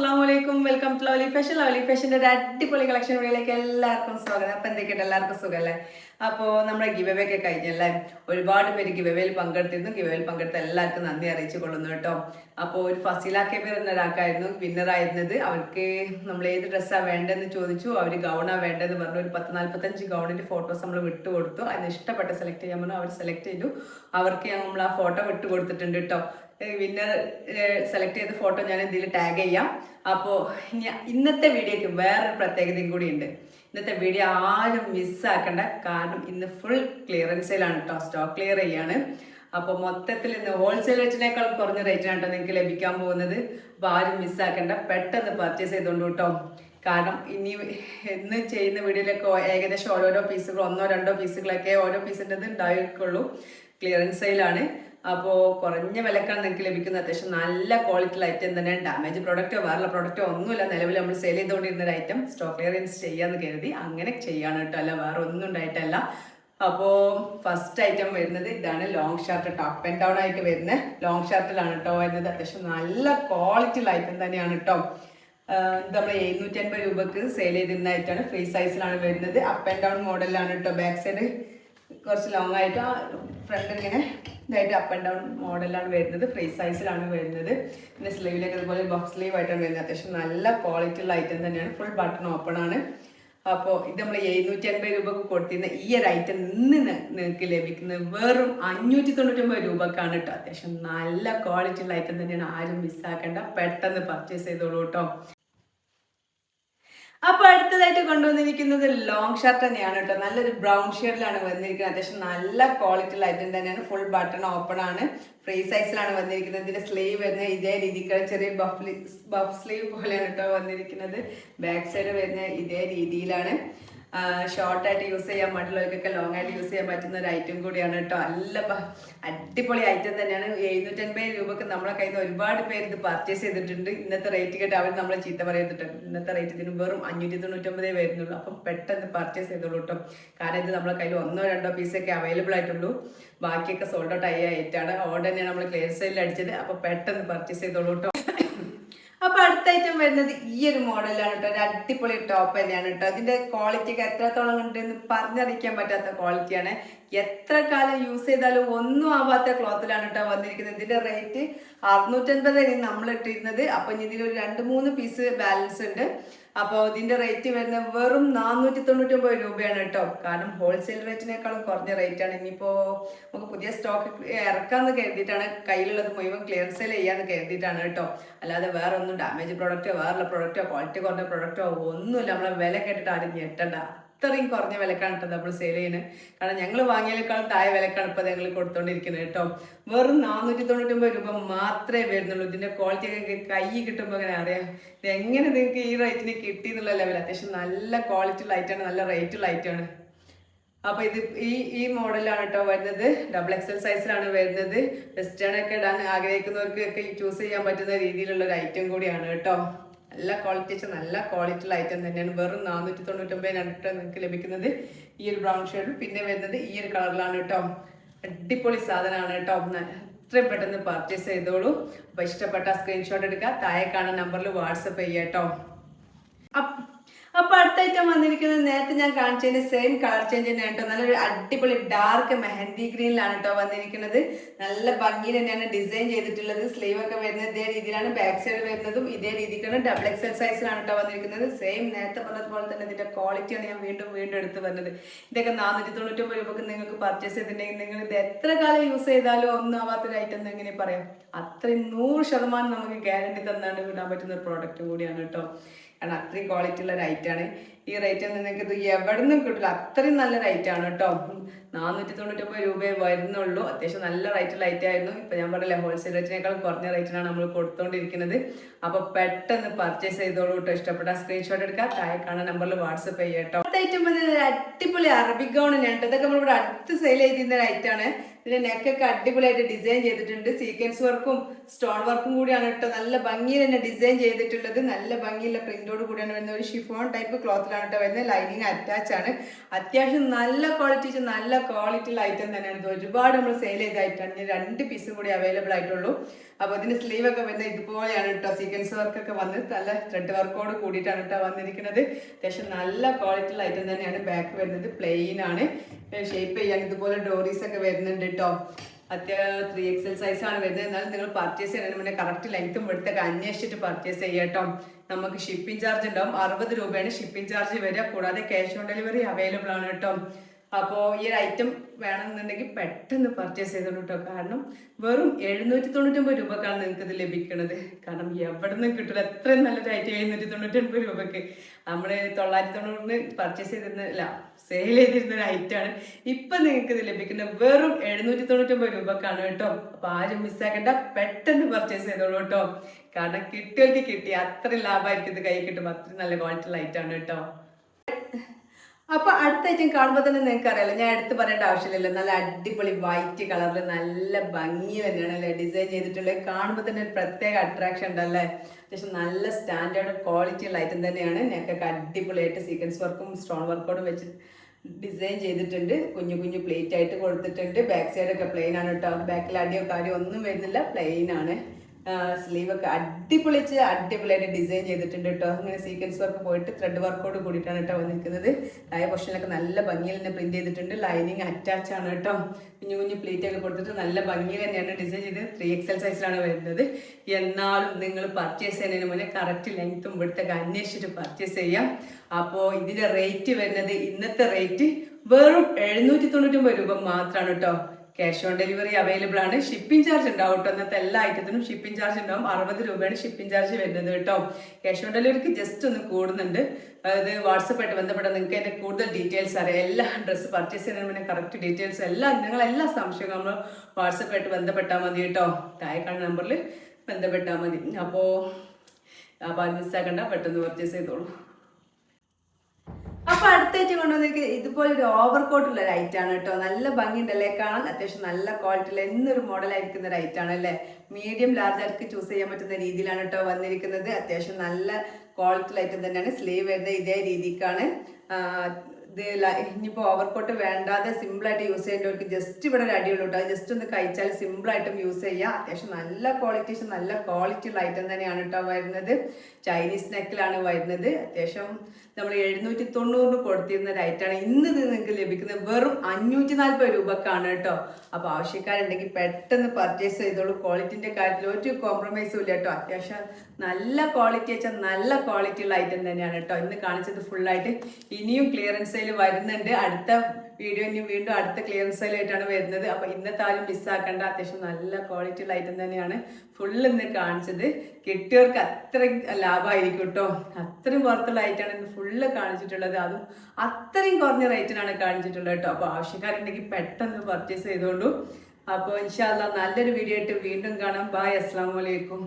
അസ്സാം വലൈക്കും welcome to lovely fashion lovely ഫാഷന്റെ ഒരു അടിപൊളി കളക്ഷൻ വീഡിയോയിലേക്ക് എല്ലാവർക്കും സ്വാഗതം. അപ്പം എന്തൊക്കെയുണ്ട്? എല്ലാവർക്കും സുഖമല്ലേ അപ്പോൾ നമ്മുടെ ഗിവവേ ഒക്കെ കഴിഞ്ഞല്ലേ? ഒരുപാട് പേര് ഗിവവേയിൽ പങ്കെടുത്തിരുന്നു. ഗിവവേയിൽ പങ്കെടുത്ത എല്ലാവർക്കും നന്ദി അറിയിച്ചു കൊള്ളുന്നു കേട്ടോ. അപ്പോൾ ഒരു ഫസിലാക്കിയ പേര് എന്ന ഒരാൾക്കായിരുന്നു. വിന്നറായിരുന്നത് അവർക്ക് നമ്മൾ ഏത് ഡ്രസ്സാണ് വേണ്ടതെന്ന് ചോദിച്ചു. അവർ ഗൗണാണ് വേണ്ടതെന്ന് പറഞ്ഞു. ഒരു പത്ത് നാൽപ്പത്തഞ്ച് ഗൗണിന്റെ ഫോട്ടോസ് നമ്മൾ വിട്ടു കൊടുത്തു. അതിന് ഇഷ്ടപ്പെട്ട സെലക്ട് ചെയ്യാൻ പറഞ്ഞു. അവർ സെലക്ട് ചെയ്തു. അവർക്ക് നമ്മൾ ആ ഫോട്ടോ വിട്ടു കൊടുത്തിട്ടുണ്ട് കേട്ടോ. വിന്നർ സെലക്ട് ചെയ്ത ഫോട്ടോ ഞാൻ ഇതിൽ ടാഗ് ചെയ്യാം. അപ്പോൾ ഇന്നത്തെ വീഡിയോക്ക് വേറൊരു പ്രത്യേകതയും കൂടി ഉണ്ട് ഇന്നത്തെ വീഡിയോ ആരും മിസ്സാക്കണ്ട കാരണം ഇന്ന് ഫുൾ ക്ലിയറൻസിലാണ് കേട്ടോ സ്റ്റോക്ക് ക്ലിയർ ചെയ്യാണ്. അപ്പോൾ മൊത്തത്തിൽ ഇന്ന് ഹോൾസെയിൽ റേറ്റിനേക്കാളും കുറഞ്ഞ റേറ്റിനാണ് കേട്ടോ നിങ്ങൾക്ക് ലഭിക്കാൻ പോകുന്നത്. അപ്പോൾ ആരും മിസ്സാക്കണ്ട പെട്ടെന്ന് പർച്ചേസ് ചെയ്തോണ്ട് കേട്ടോ കാരണം ഇനി ഇന്ന് ചെയ്യുന്ന വീഡിയോയിലൊക്കെ ഏകദേശം ഓരോരോ പീസുകൾ ഒന്നോ രണ്ടോ പീസുകളൊക്കെ ഓരോ പീസിന്റെത് ഉണ്ടായിരിക്കുള്ളൂ. ക്ലിയറൻസ് സെയിലാണ് അപ്പോൾ കുറഞ്ഞ വിലക്കാണ് നിങ്ങൾക്ക് ലഭിക്കുന്ന അത്യാവശ്യം നല്ല ക്വാളിറ്റി ഐറ്റം തന്നെയാണ് ഡാമേജ് പ്രോഡക്റ്റോ വേറെ പ്രോഡക്റ്റോ ഒന്നുമില്ല. നിലവിൽ നമ്മൾ സെയിൽ ചെയ്തുകൊണ്ടിരുന്ന ഒരു ഐറ്റം സ്റ്റോക്ക് ക്ലിയറൻസ് ചെയ്യാന്ന് കരുതി അങ്ങനെ ചെയ്യാണ് കേട്ടോ. അല്ല വേറെ ഒന്നും ഉണ്ടായിട്ടല്ല. അപ്പോൾ ഫസ്റ്റ് ഐറ്റം വരുന്നത് ഇതാണ് long shirt top and down ആയിട്ട് വരുന്ന ലോങ് ഷർട്ടിലാണ് കേട്ടോ വരുന്നത്. അത്യാവശ്യം നല്ല ക്വാളിറ്റി ഐറ്റം തന്നെയാണ് കേട്ടോ. നമ്മൾ എഴുന്നൂറ്റി അൻപത് രൂപക്ക് സെയിൽ ചെയ്തിരുന്ന ഐറ്റമാണ് ഫ്രീ സൈസിലാണ് വരുന്നത്. അപ്പ് ആൻഡ് ഡൗൺ മോഡലിലാണ് കേട്ടോ. ബാക്ക് സൈഡ് കുറച്ച് ലോങ് ആയിട്ട് ഫ്രണ്ട് ഇങ്ങനെ ഇതായിട്ട് അപ്പ് ആൻഡ് ഡൗൺ മോഡലാണ് വരുന്നത്. ഫ്രീ സൈസിലാണ് വരുന്നത്. പിന്നെ സ്ലീവിലേക്ക് അതുപോലെ ബഫ് സ്ലീവ് ആയിട്ടാണ് വരുന്നത്. അത്യാവശ്യം നല്ല ക്വാളിറ്റി ഉള്ള ഐറ്റം തന്നെയാണ്. ഫുൾ ബട്ടൺ ഓപ്പൺ ആണ്. അപ്പോൾ ഇത് നമ്മൾ എഴുന്നൂറ്റി അൻപത് രൂപക്ക് കൊടുത്തിരുന്ന ഈ ഒരു ഐറ്റം ഇന്ന് നിങ്ങൾക്ക് ലഭിക്കുന്നത് വെറും അഞ്ഞൂറ്റി തൊണ്ണൂറ്റൊമ്പത് രൂപക്കാണ് കേട്ടോ അത്യാവശ്യം നല്ല ക്വാളിറ്റി ഉള്ള ഐറ്റം തന്നെയാണ്. ആരും മിസ്സാക്കേണ്ട പെട്ടെന്ന് പർച്ചേസ് ചെയ്തോളൂ കേട്ടോ അപ്പൊ അടുത്തതായിട്ട് കൊണ്ടുവന്നിരിക്കുന്നത് ലോങ് ഷർട്ട് തന്നെയാണ് കേട്ടോ. നല്ലൊരു ബ്രൗൺ ഷെയ്ഡിലാണ് വന്നിരിക്കുന്നത്. അത്യാവശ്യം നല്ല ക്വാളിറ്റി ഐറ്റം തന്നെയാണ്. ഫുൾ ബട്ടൺ ഓപ്പൺ ആണ്. ഫ്രീ സൈസിലാണ് വന്നിരിക്കുന്നത്. ഇതിന്റെ സ്ലീവ് വരുന്നത് ഇതേ രീതിക്ക് ചെറിയ ബഫ് ബഫ് സ്ലീവ് പോലെയാണ് കേട്ടോ വന്നിരിക്കുന്നത്. ബാക്ക് സൈഡ് വരുന്ന ഇതേ രീതിയിലാണ്. ഷോർട്ടായിട്ട് യൂസ് ചെയ്യാൻ പാടുള്ളവർക്കൊക്കെ ലോങ് ആയിട്ട് യൂസ് ചെയ്യാൻ പറ്റുന്ന ഒരു ഐറ്റം കൂടിയാണ് കേട്ടോ. നല്ല അടിപൊളി ഐറ്റം തന്നെയാണ്. എഴുന്നൂറ്റൻപത് രൂപക്ക് നമ്മളെ കയ്യിൽ നിന്ന് ഒരുപാട് പേര് ഇത് പർച്ചേസ് ചെയ്തിട്ടുണ്ട്. ഇന്നത്തെ റേറ്റ് കേട്ട് അവർ നമ്മളെ ചീത്ത പറയുന്നുണ്ട് ഇന്നത്തെ റേറ്റ് ഇതിന് വെറും അഞ്ഞൂറ്റി തൊണ്ണൂറ്റൊമ്പതേ വരുന്നുള്ളൂ. അപ്പം പെട്ടെന്ന് പർച്ചേസ് ചെയ്തോളൂ കേട്ടോ. കാരണം ഇത് നമ്മളെ കയ്യിൽ ഒന്നോ രണ്ടോ പീസൊക്കെ അവൈലബിൾ ആയിട്ടുള്ളൂ. ബാക്കിയൊക്കെ സോൾഡ് ഔട്ട് ആയി ഐറ്റാണ് ഓർഡർ തന്നെയാണ് നമ്മൾ ക്ലിയർ സെയിലിൽ അടിച്ചത്. അപ്പോൾ പെട്ടെന്ന് പർച്ചേസ് ചെയ്തോളൂ കേട്ടോ. അപ്പൊ അടുത്ത ഐറ്റം വരുന്നത് ഈ ഒരു മോഡലാണ് കേട്ടോ ഒരു അടിപൊളി ടോപ്പ് തന്നെയാണ് കേട്ടോ അതിന്റെ ക്വാളിറ്റി ഒക്കെ എത്രത്തോളം ഉണ്ടെന്ന് പറഞ്ഞറിയിക്കാൻ പറ്റാത്ത ക്വാളിറ്റിയാണ് എത്ര കാലം യൂസ് ചെയ്താലും ഒന്നും ആവാത്ത ക്ലോത്തിലാണ് കേട്ടോ വന്നിരിക്കുന്നത്. ഇതിന്റെ റേറ്റ് അറുന്നൂറ്റൻപത് നമ്മൾ ഇട്ടിരുന്നത്. അപ്പൊ ഇതിൽ ഒരു രണ്ട് മൂന്ന് പീസ് ബാലൻസ് ഉണ്ട്. അപ്പോൾ ഇതിന്റെ റേറ്റ് വരുന്നത് വെറും നാനൂറ്റി തൊണ്ണൂറ്റൊമ്പത് രൂപയാണ് കേട്ടോ. കാരണം ഹോൾസെയിൽ റേറ്റിനേക്കാളും കുറഞ്ഞ റേറ്റ് ആണ്. ഇനിയിപ്പോൾ നമുക്ക് പുതിയ സ്റ്റോക്ക് ഇറക്കാന്ന് കരുതിയിട്ടാണ് കയ്യിലുള്ളത് മുഴുവൻ ക്ലിയർ സെയിൽ ചെയ്യാന്ന് കരുതിയിട്ടാണ് കേട്ടോ. അല്ലാതെ വേറെ ഒന്നും ഡാമേജ് പ്രോഡക്റ്റോ വേറെ പ്രോഡക്റ്റോ ക്വാളിറ്റി കുറഞ്ഞ പ്രോഡക്റ്റോ ഒന്നുമില്ല. നമ്മളെ വില കേട്ടിട്ട് ആരും ഞെട്ടണ്ട. അത്രയും കുറഞ്ഞ വിലക്കാണ് കേട്ടോ നമ്മൾ സെയിൽ ചെയ്യുന്നത് കാരണം ഞങ്ങൾ വാങ്ങിയതിനേക്കാളും താഴെ വിലക്കാണ് ഇപ്പോൾ ഞങ്ങൾ കൊടുത്തോണ്ടിരിക്കുന്നത് കേട്ടോ വെറും നാനൂറ്റി തൊണ്ണൂറ്റൊമ്പത് രൂപ മാത്രമേ വരുന്നുള്ളൂ. ഇതിന്റെ ക്വാളിറ്റി ഒക്കെ കൈ കിട്ടുമ്പോൾ അങ്ങനെ അറിയാം? എങ്ങനെ നിങ്ങൾക്ക് ഈ റേറ്റിന് കിട്ടി എന്നുള്ള ലെവൽ അത്യാവശ്യം നല്ല ക്വാളിറ്റി ലൈറ്റാണ് നല്ല റേറ്റ് ലൈറ്റാണ് അപ്പൊ ഇത് ഈ ഈ മോഡലാണ് കേട്ടോ വരുന്നത്. ഡബിൾ എക്സൽ സൈസിലാണ് വരുന്നത്. വെസ്റ്റേൺ ഒക്കെ ഇടാൻ ആഗ്രഹിക്കുന്നവർക്ക് ഒക്കെ ചൂസ് ചെയ്യാൻ പറ്റുന്ന രീതിയിലുള്ള ഒരു ഐറ്റം കൂടിയാണ് കേട്ടോ നല്ല ക്വാളിറ്റി വെച്ചാൽ നല്ല ക്വാളിറ്റിയുള്ള ഐറ്റം തന്നെയാണ്. വെറും നാനൂറ്റി തൊണ്ണൂറ്റൊമ്പതിനാണ് കേട്ടോ നിങ്ങൾക്ക് ലഭിക്കുന്നത്. ഈ ഒരു ബ്രൗൺ ഷെയ്ഡും പിന്നെ വരുന്നത് ഈ ഒരു കളറിലാണ് കേട്ടോ. അടിപൊളി സാധനമാണ് കേട്ടോ. എത്രയും പെട്ടെന്ന് പർച്ചേസ് ചെയ്തോളൂ. അപ്പൊ ഇഷ്ടപ്പെട്ട സ്ക്രീൻഷോട്ട് എടുക്കുക. താഴെ കാണുന്ന നമ്പറിൽ വാട്സപ്പ് ചെയ്യാം കേട്ടോ. അപ്പൊ അടുത്ത ഐറ്റം വന്നിരിക്കുന്നത് നേരത്തെ ഞാൻ കാണിച്ചതിന് സെയിം കളർ ചേഞ്ച് തന്നെയാണ് കേട്ടോ നല്ലൊരു അടിപൊളി ഡാർക്ക് മെഹന്തി ഗ്രീനിലാണ് കേട്ടോ വന്നിരിക്കുന്നത്. നല്ല ഭംഗിയിൽ തന്നെയാണ് ഡിസൈൻ ചെയ്തിട്ടുള്ളത്. സ്ലീവ് ഒക്കെ വരുന്നത് ഇതേ രീതിയിലാണ് ബാക്ക് സൈഡ് വരുന്നതും ഇതേ രീതിക്കാണ്. ഡബിൾ എക്സൽ സൈസിലാണ് കേട്ടോ വന്നിരിക്കുന്നത്. സെയിം നേരത്തെ പറഞ്ഞതുപോലെ തന്നെ ഇതിന്റെ ക്വാളിറ്റിയാണ് ഞാൻ വീണ്ടും വീണ്ടും എടുത്ത് വരുന്നത് ഇതൊക്കെ നാനൂറ്റി തൊണ്ണൂറ്റൊമ്പത് രൂപക്ക് നിങ്ങൾക്ക് പർച്ചേസ് ചെയ്തിട്ടുണ്ടെങ്കിൽ നിങ്ങൾ ഇത് എത്ര കാലം യൂസ് ചെയ്താലും ഒന്നും ആവാത്തൊരു ഐറ്റം എങ്ങനെ പറയാം? അത്രയും നൂറ് ശതമാനം നമുക്ക് ഗ്യാരണ്ടി തന്നാണ് വിടാൻ പറ്റുന്ന ഒരു പ്രോഡക്റ്റ് കൂടിയാണ് കേട്ടോ കാരണം അത്രയും ക്വാളിറ്റി ഉള്ള റൈറ്റാണ് ഈ റേറ്റ് നിങ്ങൾക്ക് ഇത് എവിടെ നിന്നും കിട്ടില്ല അത്രയും നല്ല റേറ്റാണ് കേട്ടോ നാനൂറ്റി തൊണ്ണൂറ്റൊമ്പത് രൂപയെ വരുന്നുള്ളൂ. അത്യാവശ്യം നല്ല റേറ്റ് ലൈറ്റ് ആയിരുന്നു. ഇപ്പൊ ഞാൻ പറഞ്ഞില്ല ഹോൾസെയിൽ റേറ്റിനേക്കാളും കുറഞ്ഞ റേറ്റിനാണ് നമ്മൾ കൊടുത്തോണ്ടിരിക്കുന്നത്. അപ്പോൾ പെട്ടെന്ന് പർച്ചേസ് ചെയ്തോളൂ കേട്ടോ ഇഷ്ടപ്പെട്ട സ്ക്രീൻഷോട്ട് എടുക്കുക താഴെ കാണുന്ന നമ്പറിൽ വാട്സപ്പ് ചെയ്യുക കേട്ടോ അടുത്ത ഐറ്റം വന്നത് അടിപൊളി അറബിക് ഗൗൺ തന്നെയാണ് ഇതൊക്കെ നമ്മളിവിടെ അടുത്ത് സെയിൽ ചെയ്തിരുന്ന ഒരു ഐറ്റാണ് ഇതിന്റെ നെക്കൊക്കെ അടിപൊളിയായിട്ട് ഡിസൈൻ ചെയ്തിട്ടുണ്ട്. സീക്വൻസ് വർക്കും സ്റ്റോൺ വർക്കും കൂടിയാണ് കേട്ടോ നല്ല ഭംഗിയിൽ തന്നെ ഡിസൈൻ ചെയ്തിട്ടുള്ളത്. നല്ല ഭംഗിയുള്ള പ്രിന്റോട് കൂടിയാണ് വരുന്നത് ഒരു ഷിഫോൺ ടൈപ്പ് ക്ലോത്തിലാണ് കേട്ടോ വരുന്നത് ലൈനിങ് അറ്റാച്ച് ആണ്. അത്യാവശ്യം നല്ല ക്വാളിറ്റി നല്ല ക്വാളിറ്റി ഐറ്റം തന്നെയാണ്. ഇത് ഒരുപാട് നമ്മൾ സെയിൽ ചെയ്ത ഐറ്റമാണ് ഇനി രണ്ട് പീസും കൂടി അവൈലബിൾ ആയിട്ടുള്ളൂ. അപ്പോൾ ഇതിന്റെ സ്ലീവ് ഒക്കെ വരുന്നത് ഇതുപോലെയാണ് കേട്ടോ. സീക്വൻസ് വർക്ക് ഒക്കെ വന്ന് നല്ല ത്രെഡ് വർക്കോട് കൂടിയിട്ടാണ് കേട്ടോ വന്നിരിക്കുന്നത്. അത്യാവശ്യം നല്ല ക്വാളിറ്റി ഐറ്റം തന്നെയാണ്. ബാക്ക് വരുന്നത് പ്ലെയിൻ ആണ്. ഷേപ്പ് ചെയ്യാൻ ഇതുപോലെ ഡോറീസ് ഒക്കെ വരുന്നുണ്ട് കേട്ടോ. അത്യാവശ്യം ത്രീ എക്സൽ സൈസ് ആണ് വരുന്നത്. എന്നാലും നിങ്ങൾ പർച്ചേസ് ചെയ്യുന്നതിന് മുന്നേ കറക്റ്റ് ലെങ്ത്തും വെടുത്തൊക്കെ അന്വേഷിച്ചിട്ട് പർച്ചേസ് ചെയ്യട്ടോ നമുക്ക് ഷിപ്പിംഗ് ചാർജ് ഉണ്ടാവും. അറുപത് രൂപയാണ് ഷിപ്പിംഗ് ചാർജ് വരിക. കൂടാതെ ക്യാഷ് ഓൺ ഡെലിവറി അവൈലബിൾ ആണ് കേട്ടോ. അപ്പോൾ ഈ ഒരു ഐറ്റം വേണമെന്നുണ്ടെങ്കിൽ പെട്ടെന്ന് പർച്ചേസ് ചെയ്തോളൂ കേട്ടോ കാരണം വെറും എഴുന്നൂറ്റി തൊണ്ണൂറ്റൊമ്പത് രൂപക്കാണ് നിങ്ങൾക്ക് ഇത് ലഭിക്കുന്നത് കാരണം എവിടെ നിന്ന് കിട്ടില്ല എത്രയും നല്ലൊരു ഐറ്റം എഴുന്നൂറ്റി തൊണ്ണൂറ്റൊൻപത് രൂപക്ക്. നമ്മൾ തൊള്ളായിരത്തി തൊണ്ണൂറിന് പർച്ചേസ് ചെയ്തിരുന്നില്ല സെയിൽ ചെയ്തിരുന്ന ഒരു ഐറ്റമാണ് ഇപ്പം നിങ്ങൾക്ക് ഇത് ലഭിക്കുന്നത് വെറും എഴുന്നൂറ്റി തൊണ്ണൂറ്റൊമ്പത് രൂപക്കാണ് കേട്ടോ. അപ്പോൾ ആരും മിസ്സാക്കണ്ട പെട്ടെന്ന് പർച്ചേസ് ചെയ്തോളൂ കേട്ടോ. കാരണം കിട്ടിയവർക്ക് കിട്ടി. അത്രയും ലാഭമായിരിക്കും ഇത് കൈ കിട്ടും അത്രയും നല്ല ക്വാളിറ്റി ലൈറ്റാണ് കേട്ടോ. അപ്പൊ അടുത്ത ഐറ്റം കാണുമ്പോൾ തന്നെ നിങ്ങൾക്ക് അറിയാലോ ഞാൻ എടുത്ത് പറയേണ്ട ആവശ്യമില്ലല്ലോ. നല്ല അടിപൊളി വൈറ്റ് കളറിൽ നല്ല ഭംഗി തന്നെയാണ് അല്ലേ? ഡിസൈൻ ചെയ്തിട്ടുള്ളത് കാണുമ്പോൾ തന്നെ ഒരു പ്രത്യേക അട്രാക്ഷൻ ഉണ്ടല്ലേ അത്യാവശ്യം നല്ല സ്റ്റാൻഡേർഡ് ക്വാളിറ്റി ഉള്ള ഐറ്റം തന്നെയാണ്. ഞങ്ങൾക്കൊക്കെ അടിപൊളിയായിട്ട് സീക്വൻസ് വർക്കും സ്റ്റോൺ വർക്കോടും വെച്ച് ഡിസൈൻ ചെയ്തിട്ടുണ്ട്. കുഞ്ഞു കുഞ്ഞു പ്ലേറ്റ് ആയിട്ട് കൊടുത്തിട്ടുണ്ട്. ബാക്ക് സൈഡൊക്കെ പ്ലെയിൻ ആണ് കേട്ടോ ബാക്കിൽ അടിയോ കാര്യമോ ഒന്നും വരുന്നില്ല. പ്ലെയിൻ ആണ്. സ്ലീവ് ഒക്കെ അടിപൊളിച്ച് അടിപൊളിയായിട്ട് ഡിസൈൻ ചെയ്തിട്ടുണ്ട് കേട്ടോ. അങ്ങനെ സീക്വൻസ് വർക്ക് പോയിട്ട് ത്രെഡ് വർക്കോട് കൂടിയിട്ടാണ് കേട്ടോ വന്നിരിക്കുന്നത്. താഴെ പൊഷനിലൊക്കെ നല്ല ഭംഗിയിൽ തന്നെ പ്രിന്റ് ചെയ്തിട്ടുണ്ട്. ലൈനിങ് അറ്റാച്ച് ആണ് കേട്ടോ. കുഞ്ഞു കുഞ്ഞു പ്ലേറ്റ് ഒക്കെ കൊടുത്തിട്ട് നല്ല ഭംഗിയിൽ തന്നെയാണ് ഡിസൈൻ ചെയ്ത് ത്രീ എക്സൽ സൈസിലാണ് വരുന്നത്. എന്നാലും നിങ്ങൾ പർച്ചേസ് ചെയ്യുന്നതിന് മുന്നേ കറക്റ്റ് ലെങ്ത്തും ഇവിടുത്തെ അന്വേഷിച്ചിട്ട് പർച്ചേസ് ചെയ്യാം. അപ്പോൾ ഇതിന്റെ റേറ്റ് വരുന്നത് ഇന്നത്തെ റേറ്റ് വെറും എഴുന്നൂറ്റി തൊണ്ണൂറ്റൊമ്പത് രൂപ മാത്രമാണ് കേട്ടോ. ക്യാഷ് ഓൺ ഡെലിവറി അവൈലബിൾ ആണ്. ഷിപ്പിംഗ് ചാർജ് ഉണ്ടാവും കേട്ടോ ഇന്നത്തെ എല്ലാ ഐറ്റത്തിനും ഷിപ്പിംഗ് ചാർജ് ഉണ്ടാവും. അറുപത് രൂപയാണ് ഷിപ്പിംഗ് ചാർജ് വരുന്നത് കേട്ടോ ക്യാഷ് ഓൺ ഡെലിവറിക്ക് ജസ്റ്റ് ഒന്ന് കൂടുന്നുണ്ട്. അതായത് വാട്സപ്പായിട്ട് ബന്ധപ്പെട്ട നിങ്ങൾക്ക് എന്റെ കൂടുതൽ ഡീറ്റെയിൽസ് അറിയാം. എല്ലാ ഡ്രസ്സ് പർച്ചേസ് ചെയ്യുന്നതിന് മുന്നേ കറക്റ്റ് ഡീറ്റെയിൽസ് എല്ലാം നിങ്ങൾ എല്ലാ സംശയവും നമ്മൾ വാട്സപ്പായിട്ട് ബന്ധപ്പെട്ടാൽ മതി കേട്ടോ കാണുന്ന നമ്പറിൽ ബന്ധപ്പെട്ടാൽ മതി. അപ്പോൾ അപ്പോൾ അത് മിസ്സാക്കണ്ട പെട്ടെന്ന് പർച്ചേസ് ചെയ്തോളൂ. അപ്പൊ അടുത്തായിട്ട് കൊണ്ടുവന്നിരിക്കുന്നത് ഇതുപോലെ ഒരു ഓവർ കോട്ടുള്ള ഒരു ഐറ്റാണ് കേട്ടോ. നല്ല ഭംഗിയുണ്ടല്ലേ? കാണാൻ അത്യാവശ്യം നല്ല ക്വാളിറ്റിയിൽ എന്നൊരു മോഡൽ ആയിരിക്കുന്ന ഒരു ഐറ്റാണ് അല്ലേ? മീഡിയം ലാർജ് ആർക്ക് ചൂസ് ചെയ്യാൻ പറ്റുന്ന രീതിയിലാണ് കേട്ടോ വന്നിരിക്കുന്നത്. അത്യാവശ്യം നല്ല ക്വാളിറ്റി ഐറ്റം തന്നെയാണ്. സ്ലീവ് വരുന്നത് ഇതേ രീതിക്കാണ്. ഇനിയിപ്പോൾ ഓവർകോട്ട് വേണ്ടാതെ സിമ്പിളായിട്ട് യൂസ് ചെയ്യേണ്ടവർക്ക് ജസ്റ്റ് ഇവിടെ ഒരു അടിയുള്ളൂ കേട്ടോ ജസ്റ്റ് ഒന്ന് കഴിച്ചാൽ സിമ്പിളായിട്ടും യൂസ് ചെയ്യാം. അത്യാവശ്യം നല്ല ക്വാളിറ്റീസ് നല്ല ക്വാളിറ്റി ഉള്ള ഐറ്റം തന്നെയാണ് കേട്ടോ വരുന്നത്. ചൈനീസ് നെക്കിലാണ് വരുന്നത്. അത്യാവശ്യം നമ്മൾ എഴുന്നൂറ്റി തൊണ്ണൂറിന് കൊടുത്തിരുന്ന ഒരു ഐറ്റമാണ് ഇന്ന് ഇത് നിങ്ങൾക്ക് ലഭിക്കുന്നത് വെറും അഞ്ഞൂറ്റി നാൽപ്പത് രൂപക്കാണ് കേട്ടോ അപ്പോൾ ആവശ്യക്കാരുണ്ടെങ്കിൽ പെട്ടെന്ന് പർച്ചേസ് ചെയ്തോളൂ. ക്വാളിറ്റിന്റെ കാര്യത്തിൽ ഒരു കോംപ്രമൈസും ഇല്ല കേട്ടോ അത്യാവശ്യം നല്ല ക്വാളിറ്റി വെച്ചാൽ നല്ല ക്വാളിറ്റി ഉള്ള ഐറ്റം തന്നെയാണ് കേട്ടോ ഇന്ന് കാണിച്ചത് ഫുള്ളായിട്ട് ഇനിയും ക്ലിയറൻസ് സെയിൽ വരുന്നുണ്ട്. അടുത്ത വീഡിയോ ഇനി വീണ്ടും അടുത്ത ക്ലിയറൻസ് സെയിൽ ആയിട്ടാണ് വരുന്നത്. അപ്പോൾ ഇന്നത്തെ ആരും മിസ്സാക്കേണ്ട അത്യാവശ്യം നല്ല ക്വാളിറ്റി ഉള്ള ഐറ്റം തന്നെയാണ് ഫുള്ള് ഇന്ന് കാണിച്ചത്. കിട്ടിയവർക്ക് അത്രയും ലാഭമായിരിക്കും കേട്ടോ അത്രയും പുറത്തുള്ള ഐറ്റമാണ് ഇന്ന് ഫുള്ള് കാണിച്ചിട്ടുള്ളത്. അതും അത്രയും കുറഞ്ഞ റേറ്റിനാണ് കാണിച്ചിട്ടുള്ളത് കേട്ടോ അപ്പോൾ ആവശ്യക്കാരുണ്ടെങ്കിൽ പെട്ടെന്ന് പർച്ചേസ് ചെയ്തോളൂ അപ്പോൾ ഇൻഷാല്ല നല്ലൊരു വീഡിയോ ആയിട്ട് വീണ്ടും കാണാം. ബായ് അസ്സാം വലൈക്കും